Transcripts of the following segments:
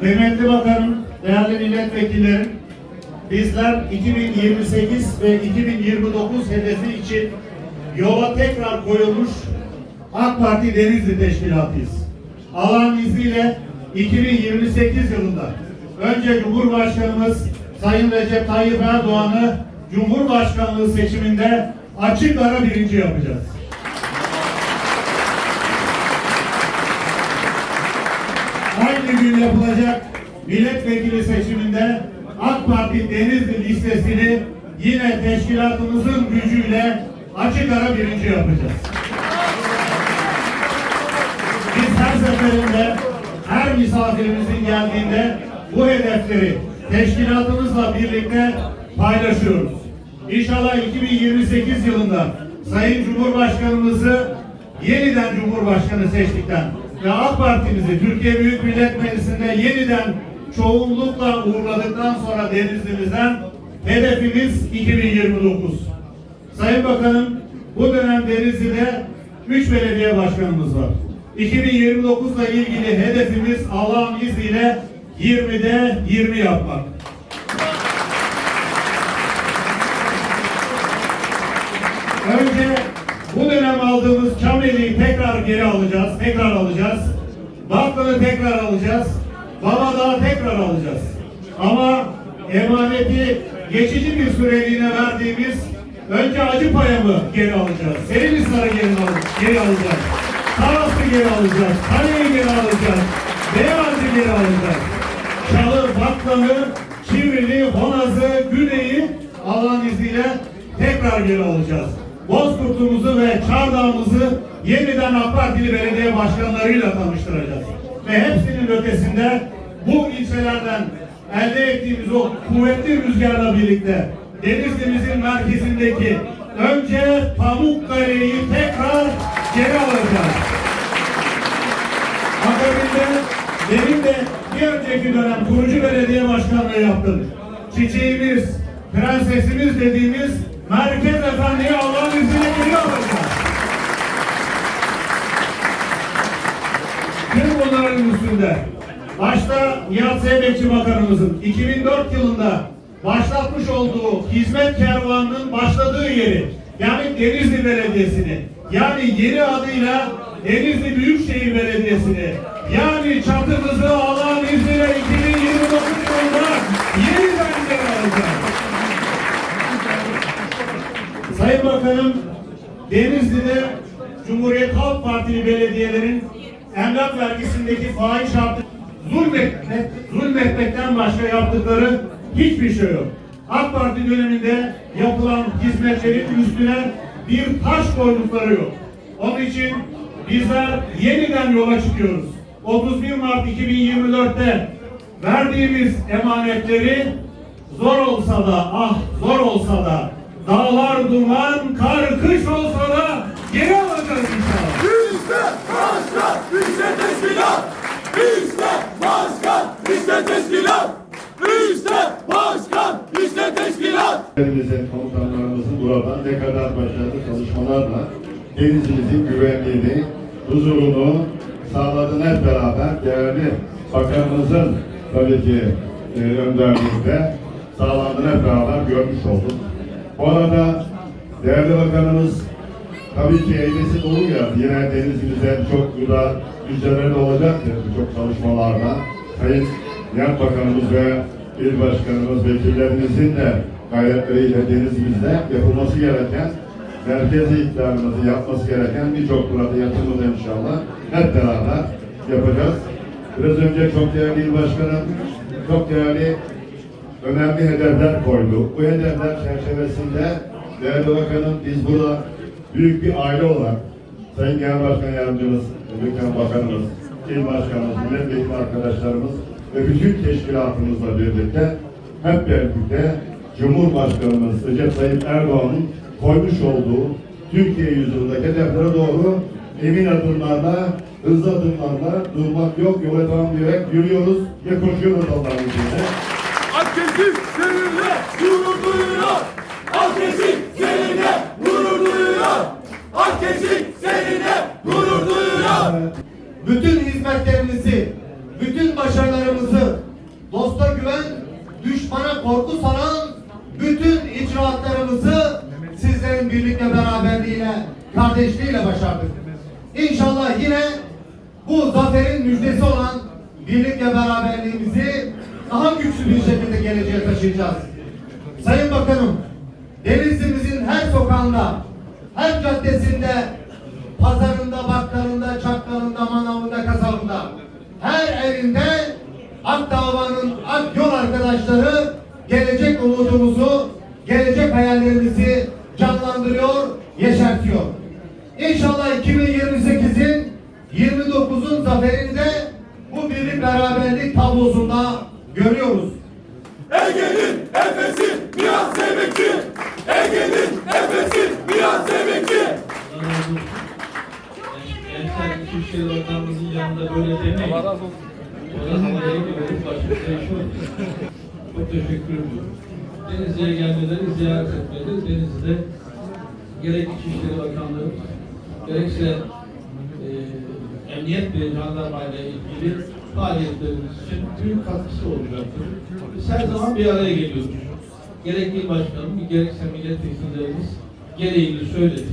Kıymetli Bakanım, değerli milletvekillerim, bizler 2028 ve 2029 hedefi için yola tekrar koyulmuş AK Parti Denizli Teşkilatıyız. Allah'ın izniyle 2028 yılında önce Cumhurbaşkanımız Sayın Recep Tayyip Erdoğan'ı Cumhurbaşkanlığı seçiminde açık ara birinci yapacağız. aynı gün yapılacak milletvekili seçiminde AK Parti Denizli listesini yine teşkilatımızın gücüyle açık ara birinci yapacağız. Biz her seferinde her misafirimizin geldiğinde bu hedefleri teşkilatımızla birlikte paylaşıyoruz. İnşallah 2028 yılında Sayın Cumhurbaşkanımızı yeniden Cumhurbaşkanı seçtikten ve AK Parti'mizi Türkiye Büyük Millet Meclisi'nde yeniden çoğunlukla uğurladıktan sonra Denizli'mizden hedefimiz 2029. Sayın Bakanım bu dönem Denizli'de 3 belediye başkanımız var. 2029 ile ilgili hedefimiz Allah'ın izniyle 20'de 20 yapmak. Önce bu dönem aldığımız Çameli'yi tekrar geri alacağız, tekrar alacağız. Baklı'nı tekrar alacağız. Babadağ'ı tekrar alacağız. Ama emaneti geçici bir süreliğine verdiğimiz önce Acıpayam'ı geri alacağız. Serinhisar'ı geri, al- geri alacağız. Taras'ı geri alacağız. Kale'yi geri alacağız. Beyaz'ı geri alacağız. Çalı, Baklan'ı, Çivrili, Honaz'ı, Güney'i Allah'ın izniyle tekrar geri alacağız. Bozkurt'umuzu ve Çardağ'ımızı yeniden AK Partili belediye başkanlarıyla tanıştıracağız. Ve hepsinin ötesinde bu ilçelerden elde ettiğimiz o kuvvetli rüzgarla birlikte Denizli'mizin merkezindeki önce Pamukkale'yi tekrar geri alacağız. Akabinde benim de bir önceki dönem kurucu belediye başkanlığı yaptım. Çiçeğimiz, prensesimiz dediğimiz Merkez Efendi'yi Allah'ın izniyle geri alacağız. Tüm üstünde başta Nihat Zeybekçi Bakanımızın 2004 yılında başlatmış olduğu hizmet kervanının başladığı yeri yani Denizli Belediyesi'ni yani yeni adıyla Denizli Büyükşehir Belediyesi'ni yani çatımızı Allah'ın izniyle 2029 yılında yeniden geri alacağız. Sayın Bakanım, Denizli'de Cumhuriyet Halk Partili belediyelerin emlak vergisindeki faiz artı zulmetmek, zulmetmekten başka yaptıkları hiçbir şey yok. AK Parti döneminde yapılan hizmetlerin üstüne bir taş koydukları yok. Onun için bizler yeniden yola çıkıyoruz. 31 Mart 2024'te verdiğimiz emanetleri zor olsa da ah zor olsa da dağlar duman kar kış olsa da geri alacağız inşallah. Bizde başkan, bizde teşkilat. Bizde başkan, bizde teşkilat. Bizde başkan, bizde teşkilat. Askerlerimizin, komutanlarımızın burada ne kadar başarılı çalışmalarla denizimizin güvenliğini, huzurunu sağladığını hep beraber değerli bakanımızın tabii ki e, önderliğinde sağlandığını hep beraber görmüş olduk. Bu arada değerli bakanımız tabii ki eylesi dolu geldi. Yine denizimize çok güzel de olacaktır birçok çalışmalarda. Sayın Nihat Bakanımız ve İl Başkanımız, vekillerimizin de gayretleriyle denizimizde yapılması gereken, merkezi iktidarımızı yapması gereken birçok burada yatırımı da inşallah hep beraber yapacağız. Biraz önce çok değerli İl Başkanım, çok değerli önemli hedefler koydu. Bu hedefler çerçevesinde değerli bakanım biz burada büyük bir aile olarak Sayın Genel Başkan Yardımcımız, Ülken Bakanımız, İl Başkanımız, milletvekili arkadaşlarımız ve bütün teşkilatımızla birlikte hep birlikte Cumhurbaşkanımız Recep Tayyip Erdoğan'ın koymuş olduğu Türkiye yüzyıldaki hedeflere doğru emin adımlarla, hızlı adımlarla durmak yok, yola devam diyerek yürüyoruz ve koşuyoruz Allah'ın izniyle. Ateşin seninle gurur duyuyor. Ateşin seninle gurur duyuyor. Ateşin seninle gurur duyuyor. Bütün hizmetlerimizi, bütün başarılarımızı dosta güven, düşmana korku saran bütün icraatlarımızı zaferin birlikle beraberliğiyle, kardeşliğiyle başardık. İnşallah yine bu zaferin müjdesi olan birlikle beraberliğimizi daha güçlü bir şekilde geleceğe taşıyacağız. Sayın Bakanım, Denizli'mizin her sokağında, her caddesinde, Türkiye Bakanımızın yanında böyle demeyin. Allah razı olsun. Orada havaya gidiyoruz, başımıza iş. Çok teşekkür ediyorum. Denizli'ye gelmeleri, ziyaret etmeleri, Denizli'de gerek İçişleri Bakanlığı, gerekse e, Emniyet ve Jandarma ile ilgili faaliyetlerimiz için büyük katkısı olacaktır. Biz her zaman bir araya geliyoruz. Gerek il başkanım, gerekse milletvekillerimiz gereğini söyledik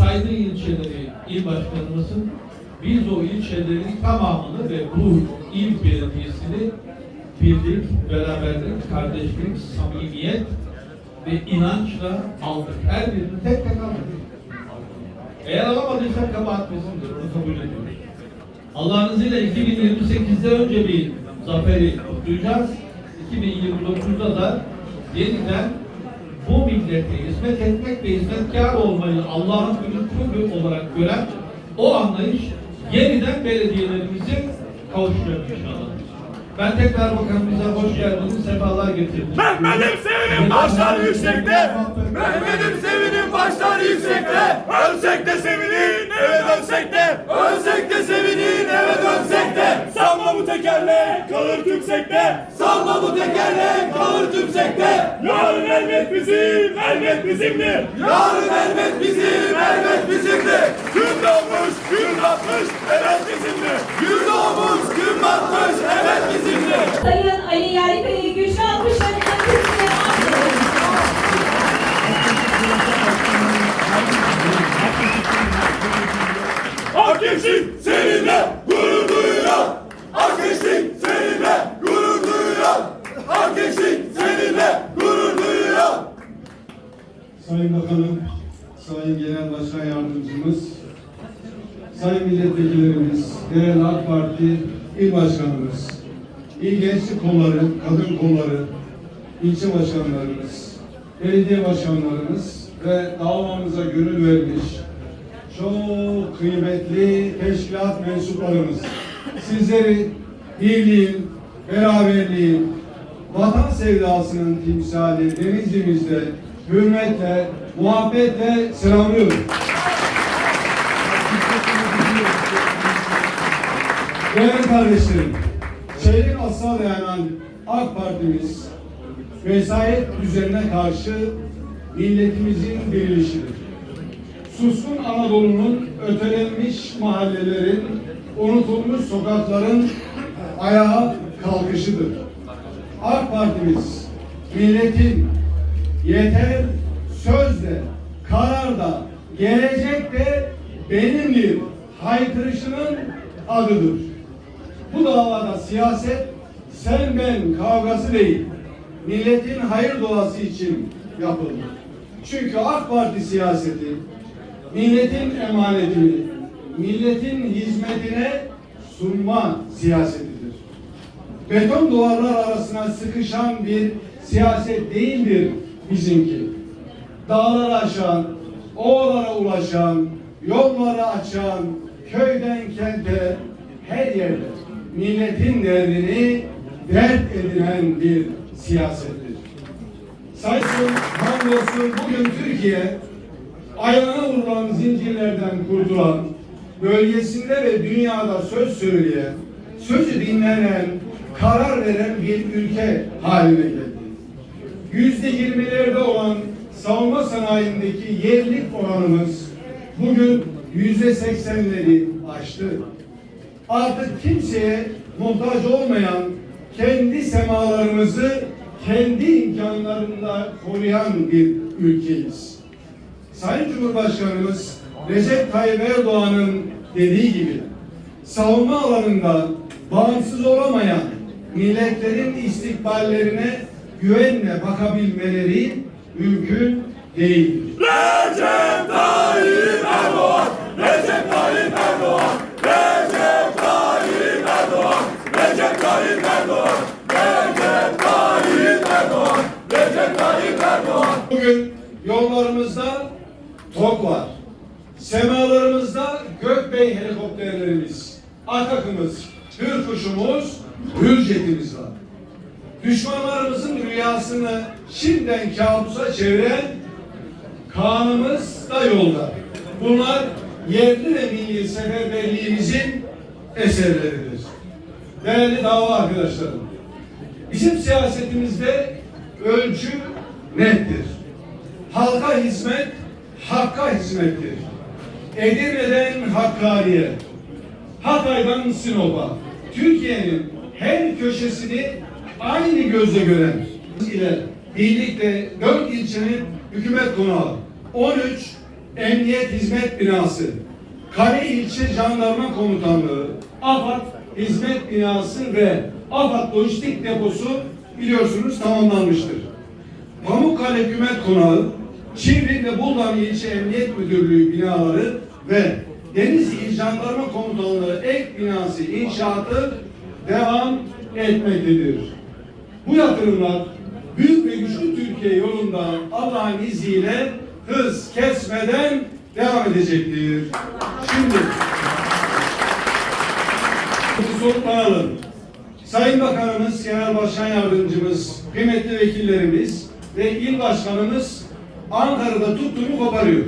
saydığı ilçeleri il başkanımızın biz o ilçelerin tamamını ve bu il belediyesini birlik, beraberlik, kardeşlik, samimiyet ve inançla aldık. Her birini tek tek aldık. Eğer alamadıysak kabahat bizimdir. Onu kabul ediyoruz. Allah'ın izniyle 2028'de önce bir zaferi kutlayacağız. 2029'da da yeniden bu millete hizmet etmek ve hizmetkar olmayı Allah'ın lütfu olarak gören o anlayış yeniden belediyelerimizi kavuşacak inşallah. Ben tekrar bakanımıza hoş geldiniz, sefalar getirdiniz. Mehmet'im sevinin başlar yüksekte. Mehmet'im sevinin başlar yüksekte. Ölsek de sevinin eve dönsek de. Ölsek de sevinin eve dönsek de. Sanma bu tekerlek kalır tümsekte. Sanma bu tekerlek kalır tümsekte. Yarın elbet bizim, elbet bizimdir. Yarın elbet bizim, elbet bizimdir. Gün Sayın Milletvekillerimiz, değerli AK Parti İl Başkanımız, İl Gençlik Kolları, Kadın Kolları, ilçe başkanlarımız, belediye başkanlarımız ve davamıza gönül vermiş çok kıymetli teşkilat mensuplarımız. Sizleri birliğin, beraberliğin, vatan sevdasının timsali Denizli'mizde hürmetle, muhabbetle selamlıyorum. Değerli kardeşlerim, çeyrek asla dayanan AK Partimiz vesayet düzenine karşı milletimizin dirilişidir. Suskun Anadolu'nun ötelenmiş mahallelerin, unutulmuş sokakların ayağa kalkışıdır. AK Partimiz milletin yeter sözde, kararda, gelecekte benimdir haykırışının adıdır. Bu davada siyaset sen ben kavgası değil, milletin hayır duası için yapıldı. Çünkü AK Parti siyaseti milletin emanetini, milletin hizmetine sunma siyasetidir beton duvarlar arasına sıkışan bir siyaset değildir bizimki. Dağları aşan, oğlara ulaşan, yolları açan, köyden kente her yerde milletin derdini dert edinen bir siyasettir. Saysın, hamdolsun bugün Türkiye ayağına vurulan zincirlerden kurtulan, bölgesinde ve dünyada söz söyleyen, sözü dinlenen, karar veren bir ülke haline geldi. Yüzde yirmilerde olan savunma sanayindeki yerlik oranımız bugün yüzde seksenleri aştı. Artık kimseye muhtaç olmayan kendi semalarımızı kendi imkanlarında koruyan bir ülkeyiz. Sayın Cumhurbaşkanımız Recep Tayyip Erdoğan'ın dediği gibi savunma alanında bağımsız olamayan milletlerin istikballerine güvenle bakabilmeleri mümkün değildir. Recep Tayyip Erdoğan, Recep Tayyip Erdoğan, Recep Tayyip Erdoğan, Recep Tayyip Erdoğan, Recep Tayyip Erdoğan, Recep Tayyip Erdoğan. Bugün yollarımızda TOG var. Semalarımızda Gökbey helikopterlerimiz, Atakımız, Hürkuşumuz, Hürjetimiz var. Düşmanlarımızın rüyasını şimdiden kabusa çeviren kanımız da yolda. Bunlar yerli ve milli seferberliğimizin eserleridir. Değerli dava arkadaşlarım, bizim siyasetimizde ölçü nettir. Halka hizmet, hakka hizmettir. Edirne'den Hakkari'ye, Hatay'dan Sinop'a, Türkiye'nin her köşesini aynı gözle gören ile birlikte dört ilçenin hükümet konağı, 13 emniyet hizmet binası, Kale ilçe jandarma komutanlığı, AFAD hizmet binası ve AFAD lojistik deposu biliyorsunuz tamamlanmıştır. Pamukkale Hükümet Konağı, Çivri ve Buldan İlçe Emniyet Müdürlüğü binaları ve Denizli İl Jandarma Komutanlığı ek binası inşaatı devam etmektedir. Bu yatırımlar büyük ve güçlü Türkiye yolunda Allah'ın izniyle hız kesmeden devam edecektir. Şimdi soluklanalım. Sayın Bakanımız, Genel Başkan Yardımcımız, kıymetli vekillerimiz ve il başkanımız Ankara'da tuttuğunu koparıyor.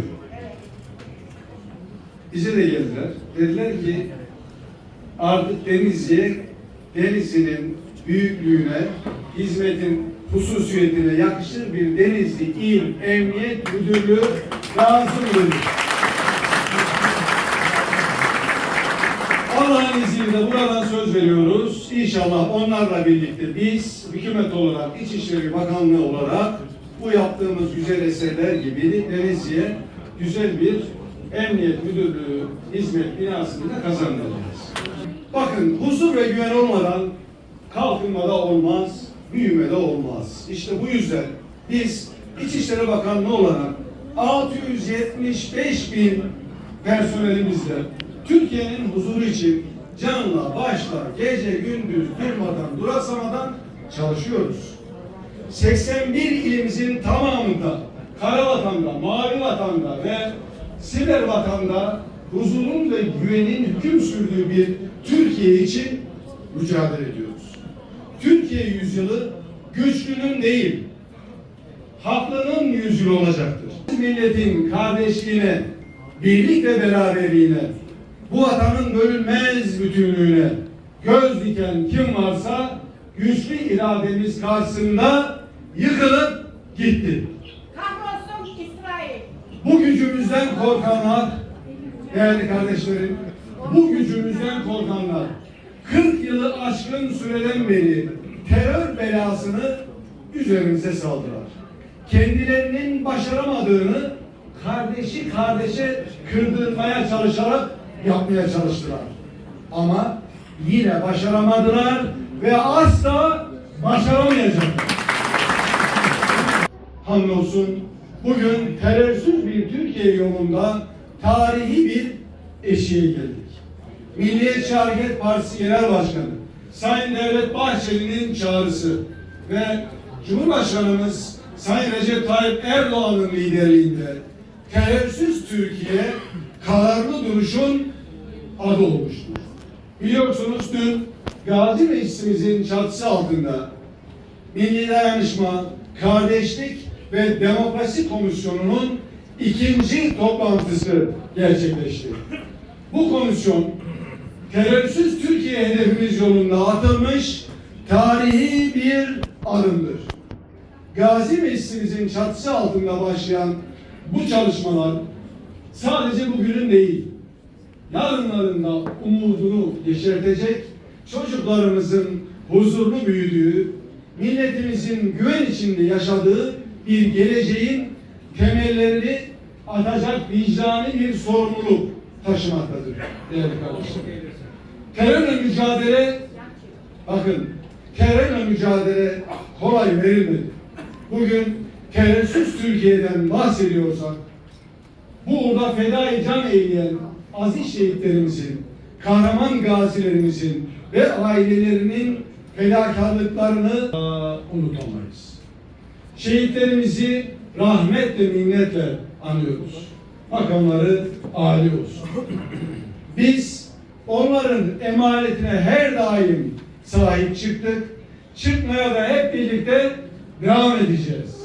Bize de geldiler. Dediler ki artık Denizli'ye Denizli'nin büyüklüğüne, hizmetin hususiyetine yakışır bir Denizli İl Emniyet Müdürlüğü lazım dedi. Allah'ın izniyle buradan söz veriyoruz. İnşallah onlarla birlikte biz hükümet olarak, İçişleri Bakanlığı olarak bu yaptığımız güzel eserler gibi Denizli'ye güzel bir emniyet müdürlüğü hizmet binasını da kazandıracağız. Bakın huzur ve güven olmadan kalkınma da olmaz, büyüme de olmaz. İşte bu yüzden biz İçişleri Bakanlığı olarak 675 bin personelimizle Türkiye'nin huzuru için canla başla gece gündüz durmadan duraksamadan çalışıyoruz. 81 ilimizin tamamında kara vatanda, mavi vatanda ve siber vatanda huzurun ve güvenin hüküm sürdüğü bir Türkiye için mücadele ediyoruz. Türkiye yüzyılı güçlünün değil, haklının yüzyılı olacaktır. Milletin kardeşliğine, birlik ve beraberliğine, bu vatanın bölünmez bütünlüğüne göz diken kim varsa güçlü irademiz karşısında yıkılıp gitti. Gücümüzden korkanlar, değerli kardeşlerim, bu gücümüzden korkanlar 40 yılı aşkın süreden beri terör belasını üzerimize saldılar. Kendilerinin başaramadığını kardeşi kardeşe kırdırmaya çalışarak yapmaya çalıştılar. Ama yine başaramadılar ve asla başaramayacaklar. Hamdolsun bugün terörsüz bir Türkiye yolunda tarihi bir eşiğe geldik. Milliyetçi Hareket Partisi Genel Başkanı Sayın Devlet Bahçeli'nin çağrısı ve Cumhurbaşkanımız Sayın Recep Tayyip Erdoğan'ın liderliğinde terörsüz Türkiye kararlı duruşun adı olmuştur. Biliyorsunuz dün Gazi Meclisimizin çatısı altında Milli Dayanışma, Kardeşlik ve Demokrasi Komisyonu'nun ikinci toplantısı gerçekleşti. Bu komisyon terörsüz Türkiye hedefimiz yolunda atılmış tarihi bir adımdır. Gazi Meclisimizin çatısı altında başlayan bu çalışmalar sadece bugünün değil, yarınlarında umudunu yeşertecek, çocuklarımızın huzurlu büyüdüğü, milletimizin güven içinde yaşadığı bir geleceğin temellerini atacak vicdani bir sorumluluk taşımaktadır değerli kardeşlerim. Terörle mücadele, bakın terörle mücadele kolay verilmedi. Bugün terörsüz Türkiye'den bahsediyorsak, bu uğurda fedai can eğleyen aziz şehitlerimizin, kahraman gazilerimizin ve ailelerinin fedakarlıklarını unutamayız. Şehitlerimizi rahmetle minnetle anıyoruz. Makamları âli olsun. Biz onların emanetine her daim sahip çıktık. Çıkmaya da hep birlikte devam edeceğiz.